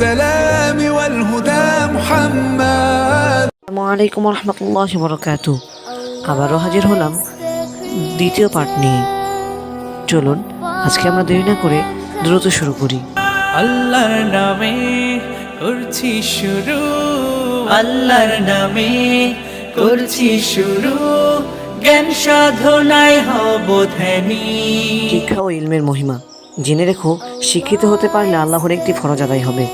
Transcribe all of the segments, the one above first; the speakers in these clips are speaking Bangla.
بالسلام والهدى محمد আসসালামু আলাইকুম রহমতুল্লাহ বরকাত আবারও হাজির হলাম দ্বিতীয় পার্ট নিয়ে চলুন আজকে আমরা দেরি না করে দ্রুত শুরু করি আল্লাহর নামে করছি শুরু আল্লাহর নামে করছি শুরু জ্ঞান সাধনায় হব ধ্যানী শিক্ষা ও ইলমের মহিমা জেনে রেখো শিক্ষিত হতে পারলে আল্লাহর একটি ফরজ আদায় হবে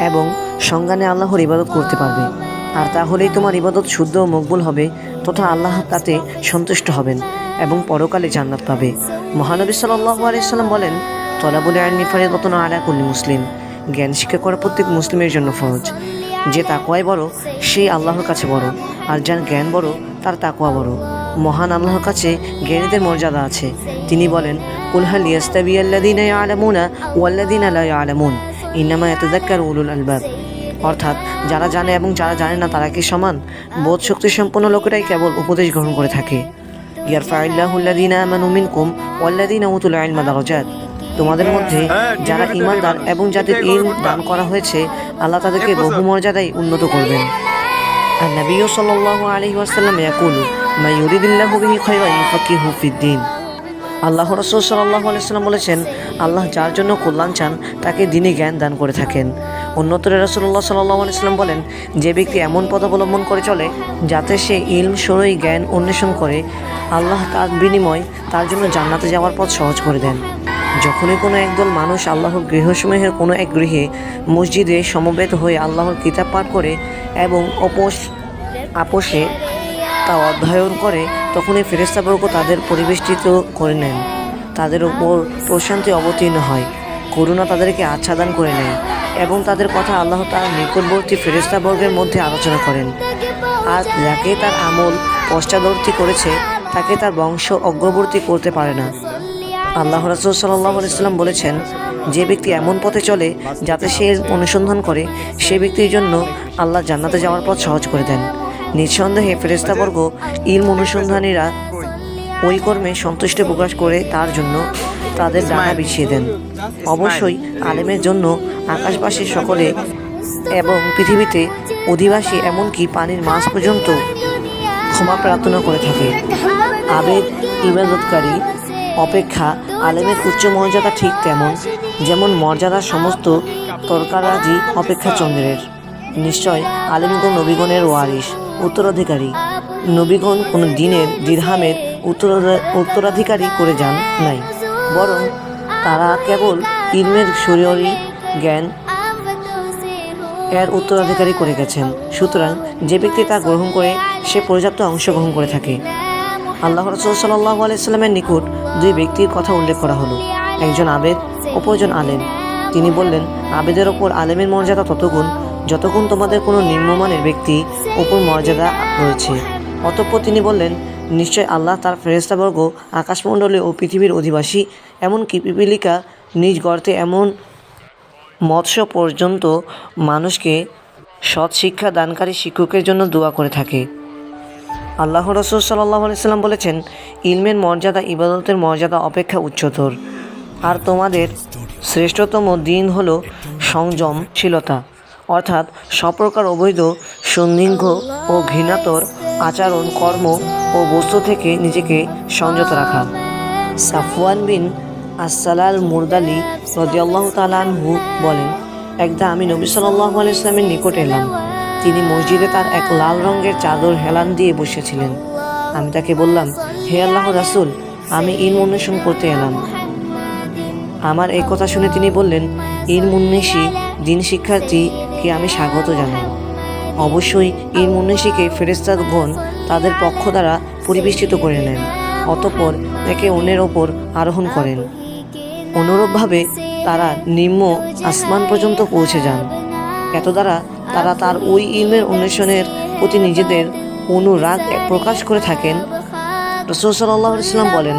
এবং সংজ্ঞানে আল্লাহর ইবাদত করতে পারবে। আর তাহলেই তোমার ইবাদত শুদ্ধ ও মকবুল হবে তথা আল্লাহ তাতে সন্তুষ্ট হবেন এবং পরকালে জান্নাত পাবে। মহানবী সাল্লাহ আলাইসাল্লাম বলেন, তলাবুল আইনি ফারিদতন আলা কুল্লি মুসলিম। জ্ঞান শিক্ষা করা প্রত্যেক মুসলিমের জন্য ফরজ। যে তাকোয়াই বড়, সেই আল্লাহর কাছে বড়। আর যার জ্ঞান বড়, তার তাকোয়া বড়। মহান আল্লাহর কাছে জ্ঞানীদের মর্যাদা আছে। তিনি বলেন কুলহাল ইয়াস্তাবি আল্লাদিনা ইয়ালামুনা ওয়াল্লাদিনা লা ইয়ালামুন। ইন্নামা ইয়াতাযাক্কারু উলুল আলবাব। অর্থাৎ যারা জানে এবং যারা জানে না তারা কি সমান? বোধ শক্তি সম্পন্ন লোকেরাই কেবল উপদেশ গ্রহণ করে থাকে। ইয়ারফাইল্লাহুল্লাদিনা আমানু মিনকুম ওয়াল্লাদিনা উতুল ইলমা দারাজাত। তোমাদের মধ্যে যারা ইমানদার এবং যাদের ইলম দান করা হয়েছে আল্লাহ তাদেরকে বহু মর্যাদায় উন্নত করবেন। আর নবী সাল্লাল্লাহু আলাইহি ওয়াসাল্লাম ইয়াকুলু মা ইউরিদিল্লাহু বিহি খায়রা ইউফাকিহু ফিদ্দিন। আল্লাহ রসুল সাল্লাহ আলাইসাল্লাম বলেছেন, আল্লাহ যার জন্য কল্যাণ চান, তাকে দিনে জ্ঞান দান করে থাকেন। অন্যতরে রসুল্লাহ সাল্লাহ আলাইসাল্লাম বলেন, যে ব্যক্তি এমন পথ অবলম্বন করে চলে, যাতে সে ইলম সরই জ্ঞান অন্বেষণ করে, আল্লাহ তার বিনিময় তার জন্য জান্নাতে যাওয়ার পথ সহজ করে দেন। যখনই কোনো একদল মানুষ আল্লাহর গৃহসমূহের কোনো এক গৃহে মসজিদে সমবেত হয়ে আল্লাহর কিতাব পাঠ করে এবং অপোষ আপোষে তা অধ্যয়ন করে তখন এই ফেরেস্তাবর্গ তাদের পরিবেষ্টিত করে নেন। তাদের উপর প্রশান্তি অবতীর্ণ হয়, করুণা তাদেরকে আচ্ছাদন করে নেয় এবং তাদের কথা আল্লাহ তার নিকটবর্তী ফেরেস্তাবর্গের মধ্যে আলোচনা করেন। আর যাকে তার আমল পশ্চাদবর্তী করেছে, তাকে তার বংশ অগ্রবর্তী করতে পারে না। আল্লাহ রাসুল সাল্লাহ ইসলাম বলেছেন, যে ব্যক্তি এমন পথে চলে যাতে সে অনুসন্ধান করে, সে ব্যক্তির জন্য আল্লাহ জান্নাতে যাওয়ার পথ সহজ করে দেন। নিঃসন্দেহে ফেরেস্তাবর্গ ইলম অনুসন্ধানীরা ওই কর্মে সন্তুষ্টি প্রকাশ করে তার জন্য তাদের ডানা বিছিয়ে দেন। অবশ্যই আলেমের জন্য আকাশবাসী সকলে এবং পৃথিবীতে অধিবাসী এমনকি পানির মাছ পর্যন্ত ক্ষমা প্রার্থনা করে থাকে। আবেদ ইবাদতকারী অপেক্ষা আলেমের উচ্চ মর্যাদা ঠিক তেমন, যেমন মর্যাদা সমস্ত তরকারাজি অপেক্ষা চন্দ্রের। নিশ্চয় আলেমগণ নবীগণের ওয়ারিস উত্তরাধিকারী। নবীগণ কোনো দিনের দিরহামের উত্তর, উত্তরাধিকারী করে যান নাই। বরং তারা কেবল ইলমের শরীরী জ্ঞান এর উত্তরাধিকারী করে গেছেন। সুতরাং যে ব্যক্তি তা গ্রহণ করে, সে পর্যাপ্ত অংশগ্রহণ করে থাকে। আল্লাহ রসুল সাল্লাহ আলাইস্লামের নিকট দুই ব্যক্তির কথা উল্লেখ করা হলো। একজন আবেদ অপরজন আলেম। তিনি বললেন, আবেদের ওপর আলেমের মর্যাদা ততগুণ যতক্ষণ তোমাদের কোনো নিম্নমানের ব্যক্তি ওপর মর্যাদা রয়েছে। অতঃপর তিনি বললেন, নিশ্চয় আল্লাহ তার ফেরেস্তাবর্গ আকাশমণ্ডলী ও পৃথিবীর অধিবাসী, এমনকি পিপিলিকা নিজ গর্তে এমন মৎস্য পর্যন্ত মানুষকে সৎ শিক্ষা দানকারী শিক্ষকের জন্য দোয়া করে থাকে। আল্লাহ রসুল সাল্লাহ সাল্লাম বলেছেন, ইলমের মর্যাদা ইবাদতের মর্যাদা অপেক্ষা উচ্চতর। আর তোমাদের শ্রেষ্ঠতম দিন হল সংযমশীলতা। অর্থাৎ সপ্রকার অবৈধ, সন্দিগ্ধ ও ঘৃণাতর আচরণ, কর্ম ও বস্তু থেকে নিজেকে সংযত রাখা। সাফওয়ান বিন আসসালাল মুরদালি রদিয়াল্লাহ তালানহু বলেন, একদা আমি নবী সাল্লাহ আলাইসলামের নিকট এলাম। তিনি মসজিদে তার এক লাল রঙের চাদর হেলান দিয়ে বসেছিলেন। আমি তাকে বললাম, হে আল্লাহ রাসুল, আমি ইলম অন্বেষণ করতে এলাম। আমার এই কথা শুনে তিনি বললেন, ইলম উন্মেষী দিন শিক্ষার্থীকে আমি স্বাগত জানাই। অবশ্যই ইলম উন্মেষীকে ফেরেস্তাগণ তাদের পক্ষ দ্বারা পরিবেষ্টিত করে নেন, অতঃপর একে অন্যের ওপর আরোহণ করেন। অনুরূপভাবে তারা নিম্ন আসমান পর্যন্ত পৌঁছে যান। এত দ্বারা তারা তার ওই ইলমের অন্বেষণের প্রতি নিজেদের অনুরাগ প্রকাশ করে থাকেন। রসুল সাল্লাহ ইসলাম বলেন,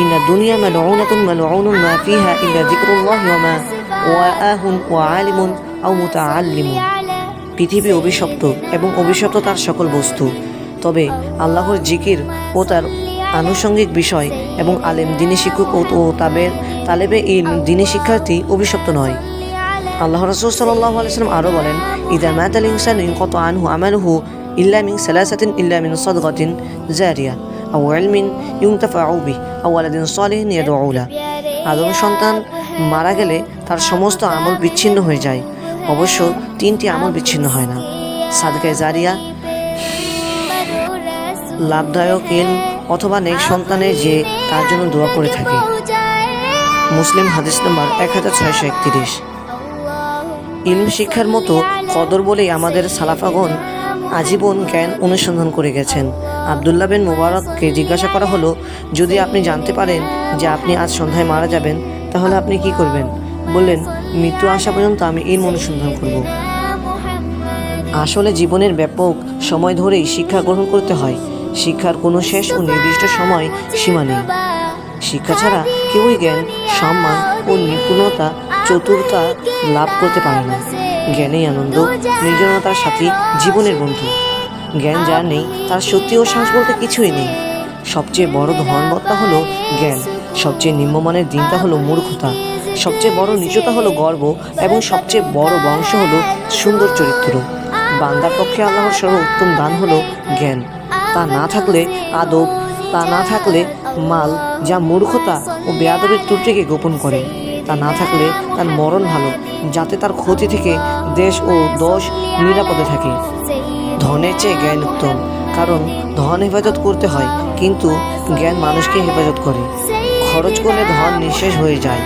ইন্না দুনিয়া মালউনাতুন মালউনুন মা ফিহা ইল্লা যিকরুল্লাহ ওয়া মা ওয়াআহুন ওয়া আলিমুন আও মুতাআল্লিমুন। পৃথিবী অভিশপ্ত এবং অভিশপ্ত তার সকল বস্তু। তবে আল্লাহর জিকির ও তার আনুষঙ্গিক বিষয় এবং আলেম দিনী শিক্ষক ও তাবের তালেবে ইলম দিনী শিক্ষার্থী অভিশপ্ত নয়। আল্লাহ রসুল সাল্লাহ আলাইসালাম আরও বলেন, ইদা মাত আল ইনসান ইন কত আনহু আমালহু ইল্লা মিন সালাসাতিন ইল্লা মিন সদগাতিন জারিয়া, আও ইলমিন ইউনতাফাউ বিহি, আও ওয়ালাদিন সালিহিন ইয়াদউ লা আদম সন্তান মারা গেলে তার সমস্ত আমল বিচ্ছিন্ন হয়ে যায়। অবশ্য তিনটি আমল বিচ্ছিন্ন হয় না। সাদকায় জারিয়া, লাভদায়ক ইলম অথবা নেক সন্তানের যে, তার জন্য দোয়া করে থাকে। মুসলিম হাদিস নম্বর এক হাজার ছয়শো একত্রিশ। ইলম শিক্ষার মতো কদর বলেই আমাদের সালাফাগণ আজীবন জ্ঞান অনুসন্ধান করে গেছেন। আবদুল্লাহ বিন মুবারককে জিজ্ঞাসা করা হলো, যদি আপনি জানতে পারেন যে আপনি আজ সন্ধ্যায় মারা যাবেন, তাহলে আপনি কি করবেন? বললেন মৃত্যু আসা পর্যন্ত আমি ইলম অনুসন্ধান করব। আসলে জীবনের ব্যাপক সময় ধরেই শিক্ষা গ্রহণ করতে হয়। শিক্ষার কোনো শেষ ও নির্দিষ্ট সময় সীমা নেই। শিক্ষা ছাড়া কেউই জ্ঞান, সম্মান ও নিপুণতা, চতুরতা লাভ করতে পারে না। জ্ঞানেই আনন্দ, নির্জনতার সাথে জীবনের বন্ধু। জ্ঞান যার নেই, তার সত্যি ও সাহস বলতে কিছুই নেই। সবচেয়ে বড় ধর্মবত্তা হলো জ্ঞান। সবচেয়ে নিম্নমানের দিনটা হলো মূর্খতা। সবচেয়ে বড় নিচতা হলো গর্ব এবং সবচেয়ে বড় বংশ হলো সুন্দর চরিত্র। বান্দার পক্ষে আল্লাহর সর্বোত্তম দান হলো জ্ঞান। তা না থাকলে আদব, তা না থাকলে মাল যা মূর্খতা ও বেয়াদবের ত্রুটিকে গোপন করে। তা না থাকলে তার মরণ ভালো, যাতে তার ক্ষতি থেকে দেশ ও দশ নিরাপদে থাকে। ধনের চেয়ে জ্ঞান উত্তম, কারণ ধন হেফাজত করতে হয়, কিন্তু জ্ঞান মানুষকে হেফাজত করে। খরচ করলে ধন নিঃশেষ হয়ে যায়।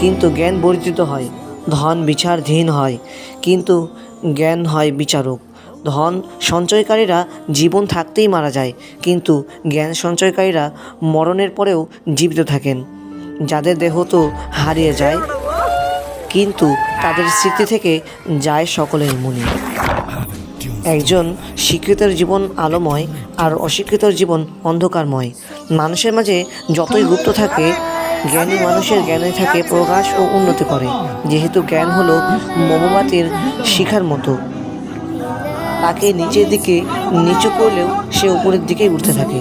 কিন্তু জ্ঞান বর্জিত হয়, ধন বিচারধীন হয়। কিন্তু জ্ঞান হয় বিচারক। ধন সঞ্চয়কারীরা জীবন থাকতেই মারা যায়, কিন্তু জ্ঞান সঞ্চয়কারীরা মরণের পরেও জীবিত থাকেন। যাদের দেহ তো হারিয়ে যায়, কিন্তু তাদের স্মৃতি থেকে যায় সকলের মনে। একজন শিক্ষিতের জীবন আলোময় আর অশিক্ষিতর জীবন অন্ধকারময়। মানুষের মাঝে যতই গুপ্ত থাকে জ্ঞানী মানুষের জ্ঞানে থাকে, প্রকাশ ও উন্নতি করে। যেহেতু জ্ঞান হলো মোমবাতির শিখার মতো। তাকে নিচের দিকে নিচু করলেও সে উপরের দিকেই উঠতে থাকে।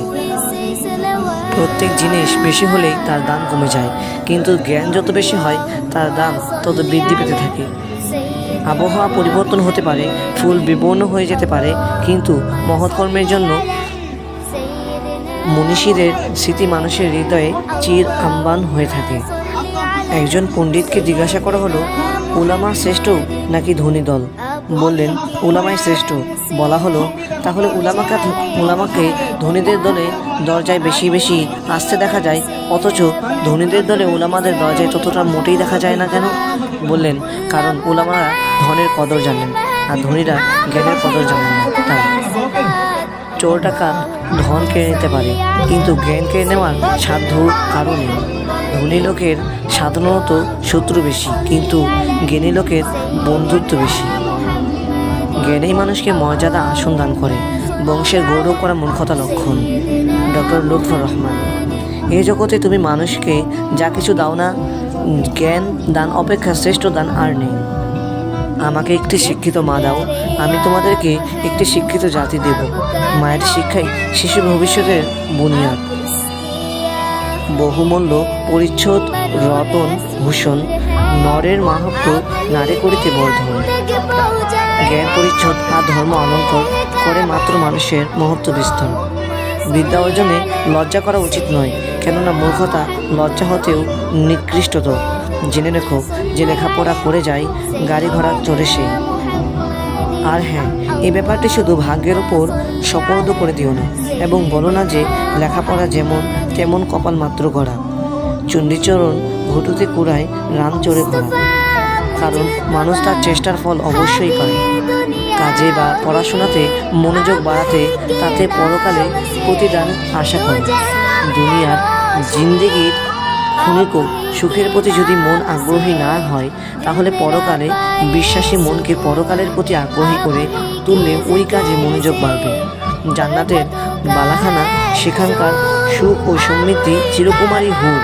প্রত্যেক জিনিস বেশি হলেই তার দাম কমে যায়। কিন্তু জ্ঞান যত বেশি হয়, তার দাম তত বৃদ্ধি পেতে থাকে। আবহাওয়া পরিবর্তন হতে পারে, ফুল বিবর্ণ হয়ে যেতে পারে, কিন্তু মহৎ কর্মের জন্য মনীষীদের স্মৃতি মানুষের হৃদয়ে চির আম্বান হয়ে থাকে। একজন পণ্ডিতকে জিজ্ঞাসা করা হলো উলামা শ্রেষ্ঠ নাকি ধনী দল? বললেন, উলামাই শ্রেষ্ঠ। বলা হলো, তাহলে উলামাকে উলামাকে ধনীদের দলে দরজায় বেশি বেশি আসতে দেখা যায়, অথচ ধনীদের দলে উলামাদের দরজায় ততটা মোটেই দেখা যায় না কেন? বললেন, কারণ উলামারা ধনের কদর জানেন, আর ধনীরা জ্ঞানের কদর জানেন না। তাই। চোর টাকা ধন কেড়ে নিতে পারে। কিন্তু জ্ঞান কেড়ে নেওয়ার সাধ্য কারও নেই। ধনী লোকের সাধারণত শত্রু বেশি, কিন্তু জ্ঞানী লোকের বন্ধুত্ব বেশি। জ্ঞানেই মানুষকে মর্যাদা আসন দান করে, বংশের গৌরব করা মূর্খতা লক্ষণ। ডক্টর লুৎফর রহমান এই জগতে তুমি মানুষকে যা কিছু দাও না, জ্ঞান দান অপেক্ষা শ্রেষ্ঠ দান আর নেই। আমাকে একটি শিক্ষিত মা দাও আমি তোমাদেরকে একটি শিক্ষিত জাতি দেব। মায়ের শিক্ষাই শিশু ভবিষ্যতের বুনিয়াদ। বহুমূল্য, পরিচ্ছদ, রতন, ভূষণ, নরের মাহাত্ম নারী করিতে বর্ধন জ্ঞান, পরিচ্ছদ আর ধর্ম অলঙ্কর করে মাত্র মানুষের মহত্ব বিস্তার। বিদ্যা অর্জনে লজ্জা করা উচিত নয়, কেননা মূর্খতা লজ্জা হতেও নিকৃষ্টতর। জেনে রেখো, যে লেখাপড়া করে যায়, গাড়ি ঘোড়া চড়ে সেই আর হ্যাঁ এই ব্যাপারটি শুধু ভাগ্যের ওপর সপর্দ করে দিও না, এবং বলো না যে লেখাপড়া যেমন, তেমন কপাল মাত্র গড়া। চণ্ডীচরণ ঘটুতে কুড়ায় রাম চড়ে ঘোরা কারণ মানুষ তার চেষ্টার ফল অবশ্যই পায়। কাজে বা পড়াশোনাতে মনোযোগ বাড়াতে তাতে পরকালে প্রতিদান আশা করে। দুনিয়ার জিন্দেগির ক্ষণিকও সুখের প্রতি যদি মন আগ্রহী না হয়, তাহলে পরকালে বিশ্বাসী মনকে পরকালের প্রতি আগ্রহী করে তুললে ওই কাজে মনোযোগ বাড়বে। জান্নাতের বালাখানা, সেখানকার সুখ ও সমৃদ্ধি, চিরকুমারী হুর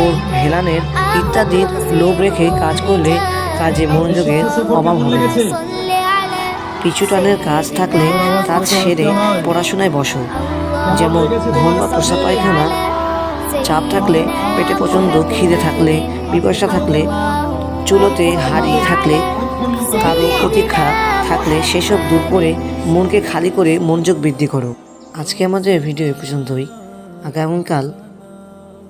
ও হেলানের ইত্যাদির লোভ রেখে কাজ করলে কাজে মনোযোগের অভাব হবে পিছু টানের কাজ থাকলে কাজ সেরে পড়াশোনায় বসো, যেমন ঘুম বা পোষা পায়খানা চাপ থাকলে, পেটে প্রচণ্ড খিদে থাকলে, বিপাশা থাকলে, চুলোতে হাড়ি থাকলে, কারও প্রতীক্ষা থাকলে সেসব দূর করে মনকে খালি করে মনোযোগ বৃদ্ধি করো। আজকে আমাদের ভিডিও এ পর্যন্তই। আগামীকাল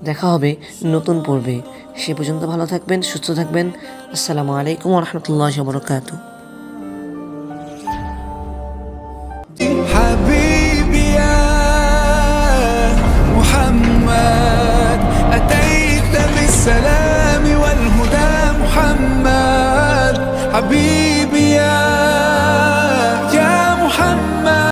দেখা হবে নতুন পর্বে। সে পর্যন্ত ভালো থাকবেন, সুস্থ থাকবেন। আসসালামু আলাইকুম রহমতুল্লাহ বরকাতু